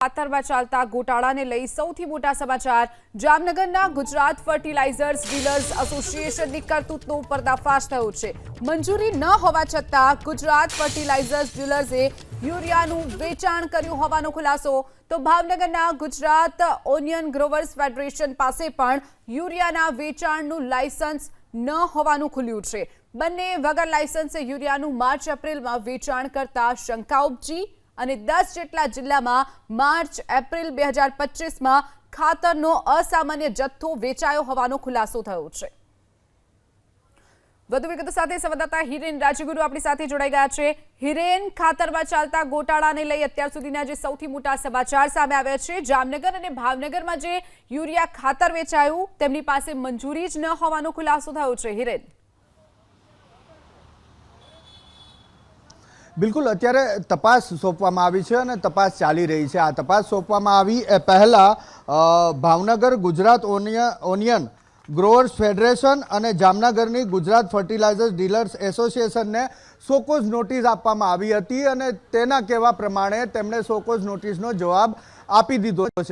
ખાતરમાં ચાલતા ગોટાળાને લઈ સૌથી મોટા સમાચાર. જામનગરના ગુજરાત ફર્ટિલાઇઝર્સ ડીલર્સ એસોસિએશનની કરતૂતનો પર્દાફાશ થયો છે. મંજૂરી ન હોવા છતાં ગુજરાત ફર્ટિલાઇઝર્સ ડીલર્સે યુરિયાનું વેચાણ કર્યું હોવાનો ખુલાસો. તો ભાવનગરના ગુજરાત ઓનિયન ગ્રોવર્સ ફેડરેશન પાસે પણ યુરિયાના વેચાણનું લાયસન્સ ન હોવાનું ખુલ્યું છે. બંને વગર લાયસન્સે યુરિયાનું માર્ચ એપ્રિલમાં વેચાણ કરતા શંકા ઉપજી અને દસ જેટલા જિલ્લામાં માર્ચ, એપ્રિલ બે હજાર પચીસમાં ખાતરનો અસામાન્ય જથ્થો વેચાયો હોવાનો ખુલાસો થયો છે. વધુ વિગતો સાથે સંવાદદાતા હિરેન રાજગુરુ આપણી સાથે જોડાઈ ગયા છે. હિરેન, ખાતરમાં ચાલતા ગોટાળાને લઈ અત્યાર સુધીના જે સૌથી મોટા સમાચાર સામે આવ્યા છે, જામનગર અને ભાવનગરમાં જે યુરિયા ખાતર વેચાયું, તેમની પાસે મંજૂરી જ ન હોવાનો ખુલાસો થયો છે. હિરેન. બિલકુલ, અત્યારે તપાસ સોંપવામાં આવી છે અને તપાસ ચાલી રહી છે. આ તપાસ સોંપવામાં આવી એ પહેલાં Bhavnagar Gujarat onion growers federation અને જામનગરની ગુજરાત ફર્ટિલાઇઝર્સ ડીલર્સ એસોસિએશનને સોકોઝ નોટિસ આપવામાં આવી હતી અને તેના કહેવા પ્રમાણે તેમણે સોકોઝ નોટિસનો જવાબ આપી દીધો છે.